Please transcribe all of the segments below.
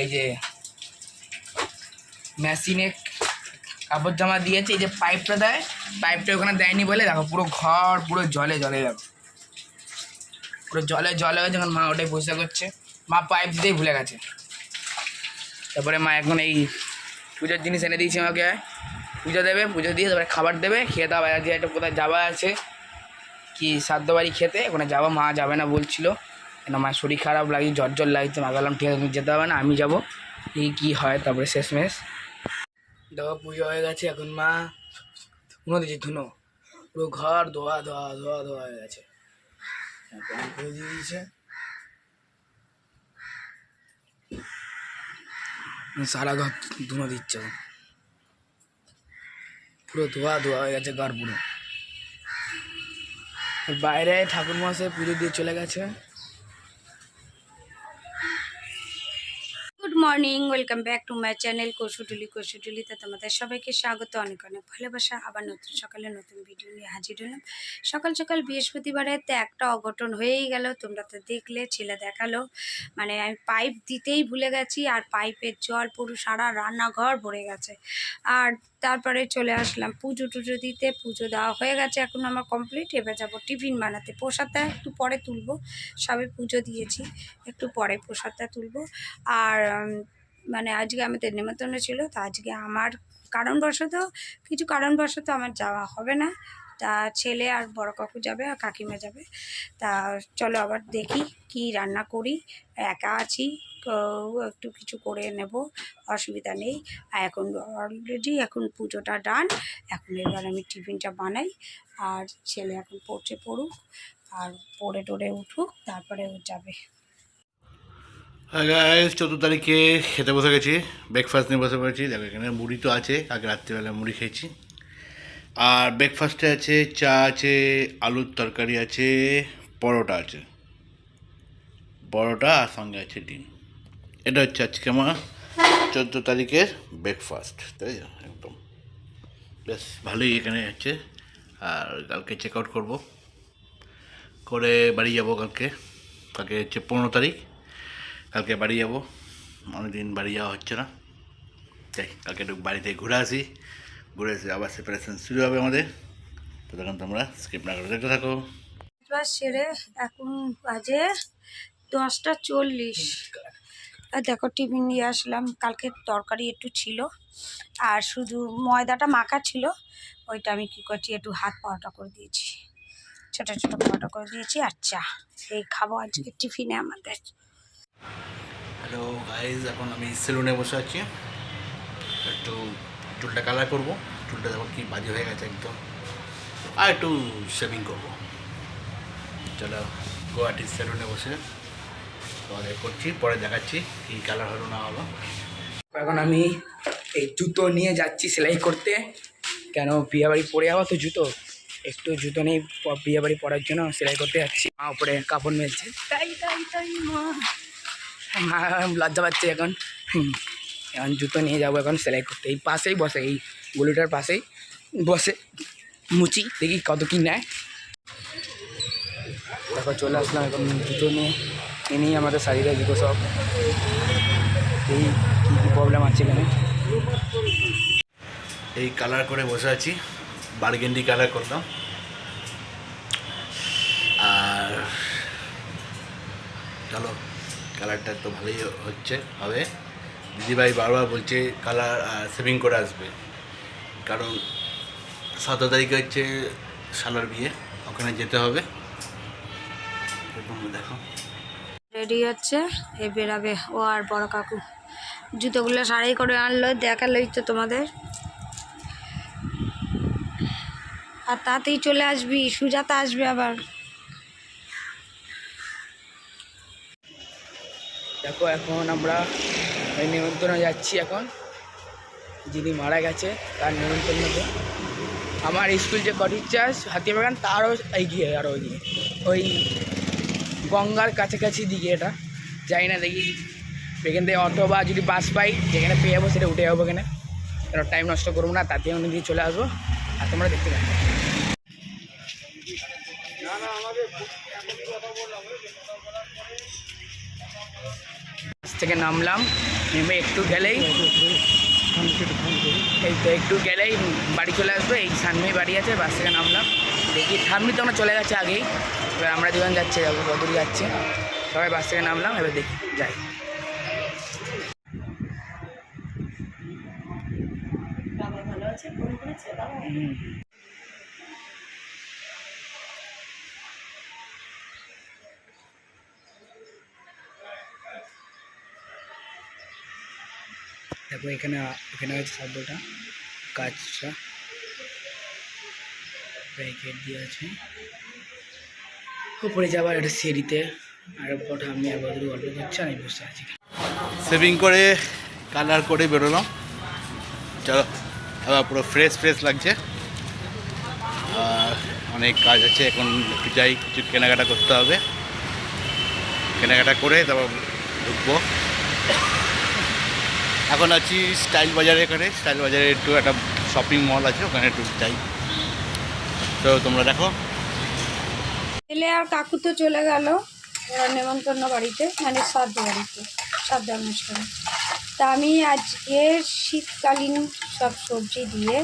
এই যে মেশিনে কাপড় জামা দিয়েছে, এই যে পাইপটা দেয়, পাইপটা ওখানে দেয়নি বলে দেখো পুরো ঘর পুরো জলে জলে দেখো পুরো জলে জলে হয়ে যখন মা ওটাই পরিষ্কার করছে, মা পাইপ দিয়ে ভুলে গেছে। তারপরে মা এখন এই পুজোর জিনিস এনে দিয়েছে আমাকে। পুজো দেবে, পুজো দিয়ে তারপরে খাবার দেবে, খেয়ে দাওয়া আজকে একটা কোথায় যাওয়া আছে, কি সাদ্য বাড়ি খেতে, ওখানে যাব, মা যাবে না বলছিল। কেন মায়ের শরীর খারাপ লাগছে, জ্বর জ্বর লাগছে, মা বললাম, ঠিক আছে, তুমি যেতে হবে না, আমি যাব। এই কী হয় তারপরে শেষমেশ। দেখো, পুজো হয়ে গেছে এখন মা। ধুনো দিচ্ছে ধুনো। পুরো ঘর ধোয়া ধোয়া ধোয়া ধোয়া হয়ে গেছে। সারা ঘর ধুনো দিচ্ছে। পুরো ধোয়া ধোয়া হয়ে গেছে ঘর পুরো। বাইরে ঠাকুর মশাই পুজো দিয়ে চলে গেছে। Morning, welcome back to my channel কৌশুটুলি কৌশুটুলিতে তোমাদের সবাইকে স্বাগত, অনেক অনেক ভালোবাসা। আবার নতুন সকালে নতুন ভিডিও নিয়ে হাজির হলাম। সকাল সকাল বৃহস্পতিবারে তো একটা অঘটন হয়েই গেল, তোমরা তো দেখলে, ছেলে দেখাল। মানে আমি পাইপ দিতেই ভুলে গেছি, আর পাইপের জল পুরো সারা রান্নাঘর ভরে গেছে। আর তারপরে চলে আসলাম। পুজো টুজো দিতে, পুজো দেওয়া হয়ে গেছে। এখন আমার কমপ্লিট এবার যাব টিফিন বানাতে। প্রসাদটা একটু পরে তুলব। সবে পুজো দিয়েছি। একটু পরে প্রসাদটা তুলব। আর মানে আজকে আমাদের নেমন্তন্ন ছিল। তো আজকে আমার কারণবশত, কিছু কারণবশত আমার যাওয়া হবে না। তা ছেলে আর বড় কাকু যাবে আর কাকিমা যাবে। তা চলো আবার দেখি কি রান্না করি। একা আছি একটু কিছু করে নেব, অসুবিধা নেই। আর এখন অলরেডি এখন পুজোটা ডান এখন এবার আমি টিফিনটা বানাই। আর ছেলে এখন পড়ছে পড়ুক, আর পড়ে টোড়ে উঠুক, তারপরে ও যাবে। গাইস চোদ্দ তারিখে খেতে বসে গেছি ব্রেকফাস্ট নিয়ে বসে পড়েছি। দেখো এখানে মুড়ি তো আছে আগে রাত্রিবেলা মুড়ি খেয়েছি। আর ব্রেকফাস্টে আছে, চা আছে, আলুর তরকারি আছে, পরোটা আছে। পরোটা আর সঙ্গে আছে ডিম। এটা হচ্ছে আজকে আমার চোদ্দ তারিখের ব্রেকফাস্ট তাই? একদম। বেশ, ভালোই এখানে হচ্ছে আর কালকে চেক আউট করব। করে বাড়ি যাব কালকে। কালকে হচ্ছে পনেরো তারিখ। কালকে বাড়ি যাব। অনেকদিন বাড়ি যাওয়া হচ্ছে না। তাই কালকে একটু বাড়িতে ঘুরে আসি। ঘুরে এসে আবার সেপারেশন শুরু হবে আমাদের। তো তখন তোমরা স্কিপ না করে দেখতে থাকো। সেরে এখন বাজে দশটা চল্লিশ। আর দেখো টিফিন নিয়ে আসলাম। কালকে তরকারি একটু ছিল আর শুধু ময়দাটা মাখা ছিল। ওইটা আমি কী করছি একটু হাত পাওয়াটা করে দিয়েছি। ছোটো ছোটো পাওয়াটা করে দিয়েছি আর চা। এই খাব আজকে টিফিনে আমাদের। হ্যালো গাইজ এখন আমি সেলুনে বসে আছি। একটু চুলটা কালার করব। চুলটা দেখো কি বাজে হয়ে গেছে একদম। আর একটু শেভিং করব। চলো গুয়াহাটির সেলুনে বসে। পরে করছি পরে দেখাচ্ছি কী কালার হলো না হলো। এখন আমি এই জুতো নিয়ে যাচ্ছি সেলাই করতে। কেন বিয়ে বাড়ি পরে যাব তো জুতো? একটু জুতো নেই প- বিয়ে বাড়ি পরার জন্য সেলাই করতে যাচ্ছি। মা উপরে কাপড় মেলছে। তাই তাই তাই মা। মা লজ্জা পাচ্ছে এখন। হুম, এখন জুতো নিয়ে যাব, এখন সেলাই করতে। এই পাশেই বসে, এই গলিটার পাশেই বসে। মুচি, দেখি কত কি নেয়। দেখো, চলে আসলাম এখন জুতো নিয়ে। এনেই আমাদের শাড়িরা জুতো সব। এই কী কী প্রবলেম আছে এখানে? এই কালার করে বসে আছি। বার্গেন্ডি কালার করলাম। আর চলো কালারটা তো ভালোই হচ্ছে, হবে। দিদিভাই বারবার বলছে কালার সেভিং করে আসবে। কারণ সতেরো তারিখে হচ্ছে সালার বিয়ে ওখানে যেতে হবে। দেখো। রেডি হচ্ছে এ বেরাবে ও আর বড় কাকু। জুতোগুলো সারাই করে আনলো দেখালোই তো তোমাদের। আর তাতেই চলে আসবি সুজাতা আসবে আবার। দেখো এখন আমরা ওই নিমন্ত্রণে যাচ্ছি এখন। যিনি মারা গেছে, তার নিমন্ত্রণে আমার স্কুল যে কটির চাষ হাতিবাগান, তারও এগিয়ে, আরও এগিয়ে। ওই গঙ্গার কাছাকাছি দিকে এটা। যাই না দেখি, এখান থেকে অটো বা যদি বাস পাই, যেখানে পেয়ে যাব সেটা উঠে যাব এখানে। টাইম নষ্ট করব না তাতে দিয়ে চলে আসব। আর তোমরা দেখতে পাবো থেকে নামলাম। নেমে একটু গেলেই এই তো একটু গেলেই বাড়ি চলে আসব। এই সামনেই বাড়ি আছে, বাস থেকে নামলাম। দেখি ঠাম্মি তো আমরা চলে গেছে আগেই। এবার আমরা দুজন যাচ্ছি যাব কদূর যাচ্ছে। সবাই বাস থেকে নামলাম, এবার দেখি, যাই। হুম। দেখো এখানে এখানে হয়েছে শব্দটা কাজটা। ব্যারিকেড দিয়ে আছে। উপরে যাবার একটা সিঁড়িতে, আর ওটা আমি একবার গল্প করছি আমি বসে আছি সেভিং করে কালার করে বেরোলাম। চলো এবার পুরো ফ্রেশ ফ্রেশ লাগছে। আর অনেক কাজ আছে, এখন একটু যাই, কিছু কেনাকাটা করতে হবে। কেনাকাটা করে তারপর ঢুকবো। এখন আছি স্টাইল বাজারে এখানে। স্টাইল বাজারে একটু একটা শপিং মল আছে, ওখানে একটু যাই। তো তোমরা দেখো। ছেলে আর কাকু তো চলে গেল ওরা নেমন্তন্ন বাড়িতে মানে শ্রাদ্ধ বাড়িতে, শ্রাদ্ধ অনুষ্ঠানে। তা আমি আজকে শীতকালীন সব সবজি দিয়ে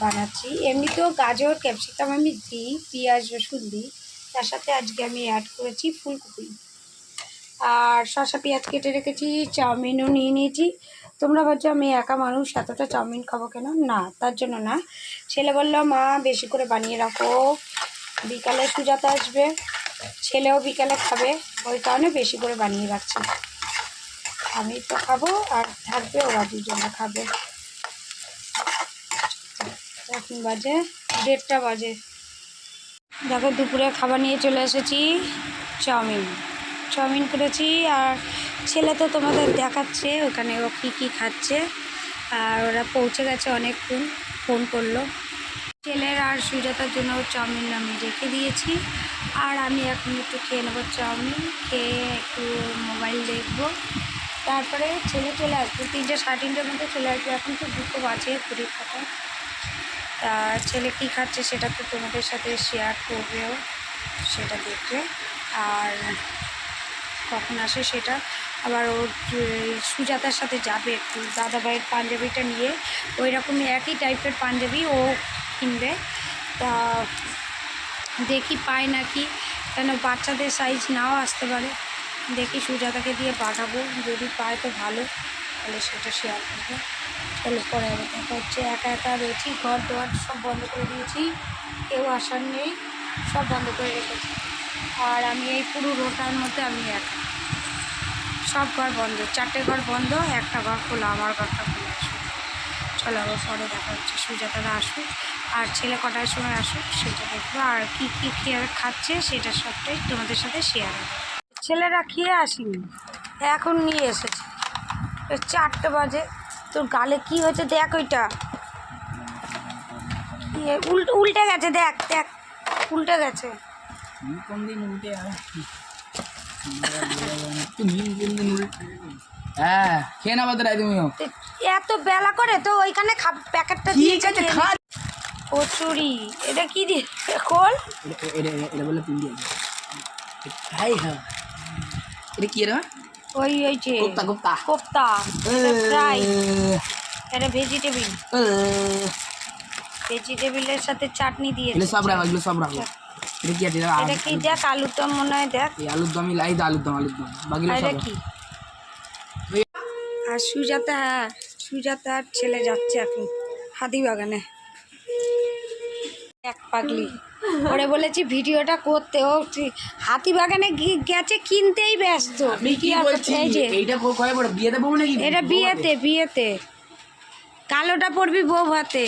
বানাচ্ছি। এমনিতেও গাজর, ক্যাপসিকাম আমি দিই, পেঁয়াজ, রসুন দিই। তার সাথে আজকে আমি অ্যাড করেছি ফুলকপি। আর শসা, পেঁয়াজ কেটে রেখেছি, চাউমিনও নিয়ে নিয়েছি। তোমরা ভাবছ আমি একা মানুষ, এতটা চাউমিন খাব কেন? না, তার জন্য না। ছেলে বলল, মা, বেশি করে বানিয়ে রাখো। বিকালে সুজাতা আসবে, ছেলেও বিকালে খাবে। ওই কারণে বেশি করে বানিয়ে রাখছি। আমি তো খাব আর থাকবে, ওরা দুজনে খাবে। এখন বাজে দেড়টা বাজে। দেখো, দুপুরে খাবার নিয়ে চলে এসেছি, চাউমিন। চাউমিন করেছি আর ছেলে তো তোমাদের দেখাচ্ছে ওখানে ও কী কী খাচ্ছে। আর ওরা পৌঁছে গেছে অনেকক্ষণ, ফোন করল। ছেলের আর সুজাতার জন্য চাউমিন আমি রেখে দিয়েছি। আর আমি এখন একটু খেয়ে নেব চাউমিন, খেয়ে একটু মোবাইল দেখব। তারপরে ছেলে চলে আসবে, তিনটে সাড়ে তিনটের মধ্যে চলে আসবে। এখন তো দুটো বাজে পরীক্ষাটা। তা ছেলে কী খাচ্ছে সেটা তো তোমাদের সাথে শেয়ার করবেও, সেটা দেখবে। আর কখন আসে সেটা। আবার ও যে- সুজাতার সাথে যাবে একটু। দাদাভাইয়ের পাঞ্জাবিটা নিয়ে। ওই রকমই একই টাইপের পাঞ্জাবি ও কিনবে। তা দেখি পায় নাকি। কেন বাচ্চাদের সাইজ নাও আসতে পারে। দেখি সুজাতাকে দিয়ে পাঠাবো। যদি পায় তো ভালো। তাহলে সেটা শেয়ার করব। চলো পরে আবার দেখা হচ্ছে। একা একা রয়েছি। ঘর দোয়ার সব বন্ধ করে দিয়েছি। কেউ আসার নেই। সব বন্ধ করে রেখেছি। আর আমি এই পুরো রোটার মধ্যে আমি একা। সব ঘর বন্ধ, চারটে ঘর বন্ধ, একটা ঘর খোলা, আমার ঘরটা খোলা আসুক চলো আবার পরে দেখা হচ্ছে, সুজাতারা আসুক, আর ছেলে কটার সময় আসুক সেটা দেখব। আর কী কী খেয়ে খাচ্ছে সেটা সবটাই তোমাদের সাথে শেয়ার হবে ছেলেরা খেয়ে আসিনি, এখন নিয়ে এসেছে। চারটে বাজে, তোর গালে কি হয়েছে দেখ ওইটা। উল্টে গেছে, দেখ দেখ, উল্টে গেছে। কোন দিন উল্টে হ্যাঁ খেয়ে নেব তোরা তুমিও। এত বেলা করে তো ওইখানে প্যাকেটটা ঠিক দিয়েছে আছে খা। কচুরি এটা কি দিয়ে? খোল। এটা বলে পিন্ডি হাই হ্যাঁ এটা কি রে? ওই ওই যে কোপ্তা কোপ্তা। কোপ্তা ফ্রাই। এটা ভেজিটেবিল। ভেজিটেবিলের সাথে চাটনি এগুলো দিয়েছে সব রাখো এগুলো সব রাখো। এটা কি এটা কি দেখ আলুর দম মনে হয় দেখ। এই আলুর দমই লাই তো আলুর দম আলুর দম। বাকিগুলো আর সব। এটা রাখো। কি? আর সুজাতা হ্যাঁ সুজাতার ছেলে যাচ্ছে এখন হাতি বাগানে। এক পাগলি। ওরে বলেছি ভিডিওটা করতে ও হাতি বাগানে গেছে কিনতেই ব্যস্ত। কি এইটা কয় বড়? বিয়েতে নাকি? এটা বিয়েতে বিয়েতে। কালোটা পড়বি বউ ভাতে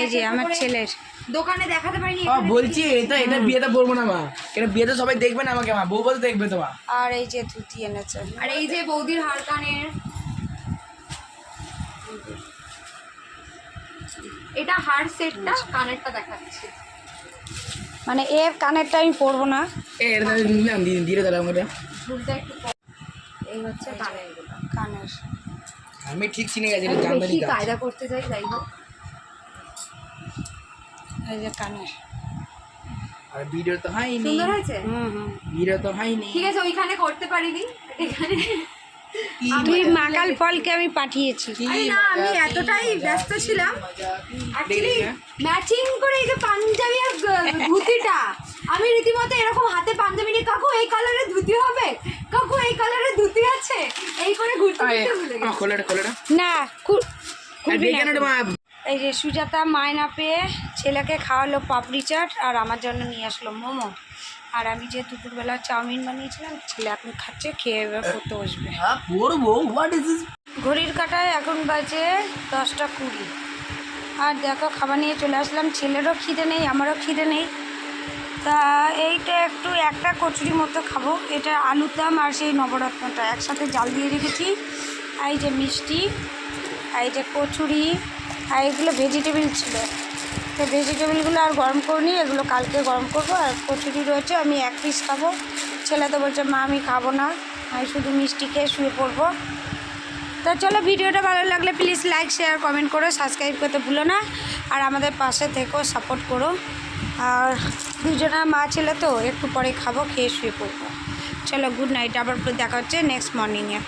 এই যে আমার ছেলের। দোকানে দেখাতে পারিনি ও বলছি এটা এটা বিয়েতে পড়ব না মা। এটা বিয়েতে সবাই দেখবে না আমাকে মা বউ বলতে দেখবে তো মা। আর এই যে ধুতি এনেছে। আর এই যে বৌদির হারকানের। এটা হার সেটটা কানেরটা দেখাচ্ছে। মানে এর কানেরটা আমি পরবো না। এ এটা তাহলে নিলাম দিয়ে দিয়ে তাহলে ঝুলটা একটু এই হচ্ছে কানের। কানের। আমি ঠিক চিনে গেছি এটা আমি জামদানি কায়দা করতে চাই যাই হোক। এই যে কানের আর ভিডিও তো হয়নি। সুন্দর হয়েছে? হুম হুম। ভিডিও তো হয়নি। ঠিক আছে ওইখানে করতে পারিনি। এখানে তুই মাকাল ফলকে আমি পাঠিয়েছি। না আমি এতটাই ব্যস্ত ছিলাম। অ্যাকচুয়ালি ম্যাচিং করে এই যে পাঞ্জাবি আর ধুতিটা আমি রীতিমতো এরকম হাতে পাঞ্জাবি নিয়ে কাকু এই কালারের ধুতি হবে? কাকু এই কালারের ধুতি আছে? এই করে ঘুরতে ভুলে গেছি। না খুলবি না এই যে সুজাতা মায়না পেয়ে ছেলেকে খাওয়ালো পাপড়ি চাট আর আমার জন্য নিয়ে আসলো মোমো। আর আমি যে দুপুরবেলা চাউমিন বানিয়েছিলাম ছেলে এখন খাচ্ছে খেয়ে এবার পড়তে বসবে। this? ঘড়ির কাটায় এখন বাজে দশটা কুড়ি। আর দেখো খাবার নিয়ে চলে আসলাম। ছেলেরও খিদে নেই আমারও খিদে নেই। তা এইটা একটু একটা কচুরি মতো খাব। এটা আলুর দাম আর সেই নবরত্নটা। একসাথে জাল দিয়ে রেখেছি। এই যে মিষ্টি আর এই যে কচুরি আর এগুলো ভেজিটেবিল ছিল। তো ভেজিটেবিলগুলো আর গরম করিনি, এগুলো কালকে গরম করব। আর কচুরি রয়েছে, আমি এক পিস খাব। ছেলে তো বলছে, মা, আমি খাব না। আমি শুধু মিষ্টি খেয়ে শুয়ে পড়ব। তো চলো, ভিডিওটা ভালো লাগলে প্লিজ লাইক শেয়ার কমেন্ট করো সাবস্ক্রাইব করতে ভুলো না। আর আমাদের পাশে থেকেও সাপোর্ট করো। আর দুজনা মা ছেলে তো, একটু পরে খাব, খেয়ে শুয়ে পড়ব। চলো গুড নাইট আবার দেখা হচ্ছে নেক্সট মর্নিংয়ে